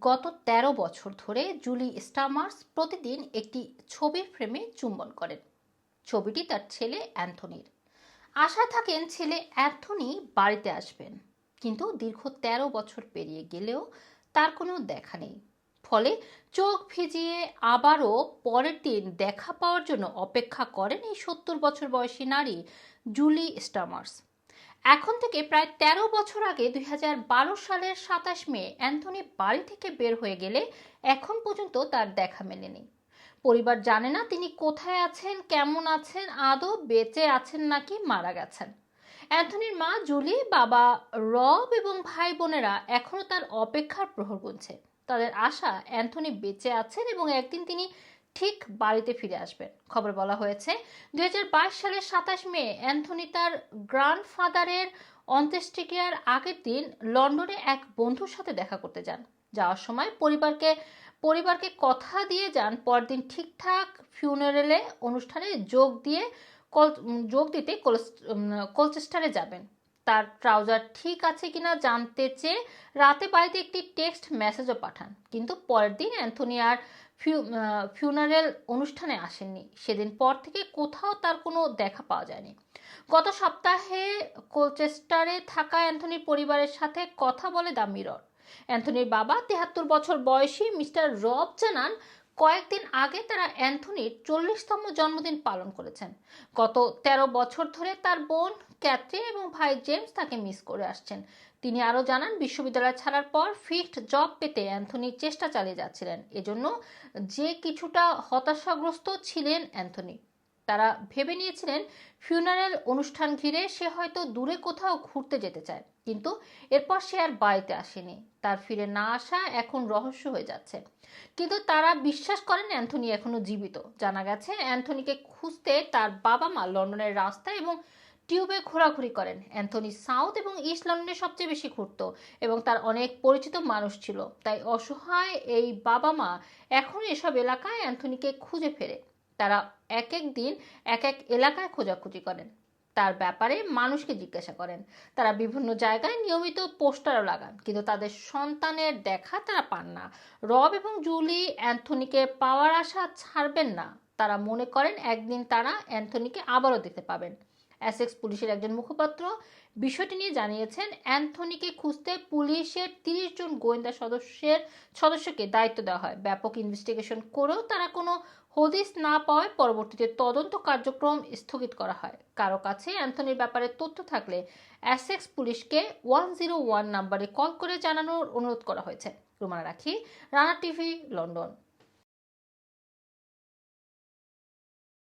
গত ১৩ বছর ধরে জুলি স্টামার্স প্রতিদিন একটি ছবির ফ্রেমে চুম্বন করেন। ছবিটি তার ছেলে অ্যান্থনির। আশা থাকেন ছেলে অ্যান্থনি বাড়িতে আসবেন, কিন্তু দীর্ঘ ১৩ বছর পেরিয়ে গেলেও তার কোনো দেখা নেই। ফলে চোখ ভিজিয়ে আবারও পরের দিন দেখা পাওয়ার জন্য অপেক্ষা করেন এই সত্তর বছর বয়সী নারী জুলি স্টামার্স এখন থেকে প্রায় ১৩ বছর আগে দু হাজার বারো সালের সাতাশ মে অ্যান্থনি বাড়ি থেকে বের হয়ে গেলে এখন পর্যন্ত তার দেখা মেলেনি। পরিবার জানে না তিনি কোথায় আছেন, কেমন আছেন, আদৌ বেঁচে আছেন নাকি মারা গেছেন। অ্যান্থনির মা জুলি, বাবা রব এবং ভাই বোনেরা এখনও তার অপেক্ষার প্রহর গুনছে। তাদের আশা অ্যান্থনি বেঁচে আছেন এবং একদিন তিনি ঠিক বাড়িতে ফিরে আসবেন। খবর বলা হয়েছে, দুই হাজার বাইশ সালের সাতাশ মে অ্যান্থনি তার গ্র্যান্ডফাদারের অন্ত্যেষ্টিক্রিয়ার আগের দিন লন্ডনে এক বন্ধুর সাথে দেখা করতে যান। যাওয়ার সময় পরিবারকে পরিবারকে কথা দিয়ে যান। পরদিন ঠিকঠাক ফিউনারেলে অনুষ্ঠানে যোগ দিয়ে কল, যোগ দিতে কলচেস্টারে যাবেন। তার ট্রাউজার ঠিক আছে কিনা জানতে চেয়ে রাতে বাড়িতে একটি টেক্সট মেসেজও পাঠান। কিন্তু পরের দিন অ্যান্থনি আর ফিউনারেল অনুষ্ঠানে আসেননি। সেদিন পর থেকে কোথাও তার কোনো দেখা পাওয়া যায়নি। গত সপ্তাহে কোচেস্টারে থাকা অ্যান্থনির পরিবারের সাথে কথা বলে দ্য মিরর। অ্যান্থনির বাবা তেহাত্তর বছর বয়সী মিস্টার রব জানান কয়েকদিন আগে তারা অ্যান্থনির চল্লিশতম জন্মদিন পালন করেছেন। গত ১৩ বছর ধরে তার বোন ক্যাথরিন এবং ভাই জেমস তাকে মিস করে আসছেন। তিনি আরও জানান, বিশ্ববিদ্যালয় ছাড়ার পর ফিক্সড জব পেতে অ্যান্থনি চেষ্টা চালিয়ে যাচ্ছিলেন। এজন্য যে কিছুটা হতাশাগ্রস্ত ছিলেন অ্যান্থনি। তারা ভেবে নিয়েছিলেন ফিউনারেল অনুষ্ঠান ঘিরে সে হয়তো দূরে কোথাও ঘুরতে যেতে চায়। কিন্তু এরপর সে আর বাড়িতে আসেনি। তার ফিরে না আসা এখন রহস্য হয়ে যাচ্ছে। কিন্তু তারা বিশ্বাস করেন অ্যান্থনি এখনও জীবিত। জানা গেছে অ্যান্থনিকে খুঁজতে তার বাবা মা লন্ডনের রাস্তায় এবং টিউবে ঘোরাঘুরি করেন। অ্যান্থনি সাউথ এবং ইস্ট লন্ডনে সবচেয়ে বেশি ঘুরত এবং তার অনেক পরিচিত মানুষ ছিল। তাই অসহায় এই বাবা মা এখন এসব এলাকায় অ্যান্থনিকে খুঁজে ফেরে। তারা এক এক দিন এক এক এলাকায় খোঁজাখুঁজি করেন। তার ব্যাপারে মানুষকে জিজ্ঞাসা করেন। তারা বিভিন্ন জায়গায় নিয়মিত পোস্টারও লাগান, কিন্তু তাদের সন্তানের দেখা তারা পান না। রব এবং জুলি অ্যান্থনিকে পাওয়ার আশা ছাড়বেন না। তারা মনে করেন একদিন তারা অ্যান্থনিকে আবারও দেখতে পাবেন। অ্যাসেক্স পুলিশের একজন মুখপাত্র। বিষয়টি নিয়ে জানিয়েছেন, অ্যান্থনিকে খুঁজতে পুলিশের তিরিশ জন গোয়েন্দা সদস্যের সদস্যকে দায়িত্ব দেওয়া হয়। ব্যাপক ইনভেস্টিগেশন করেও তারা কোনো হদিস না পাওয়ায় পরবর্তীতে তদন্ত কার্যক্রম স্থগিত করা হয়। কারও কাছে অ্যান্থনির ব্যাপারে তথ্য থাকলে অ্যাসেক্স পুলিশকে ওয়ান জিরো ওয়ান নাম্বারে কল করে জানানোর অনুরোধ করা হয়েছে। রুমানা রাখি, রানা টিভি, লন্ডন।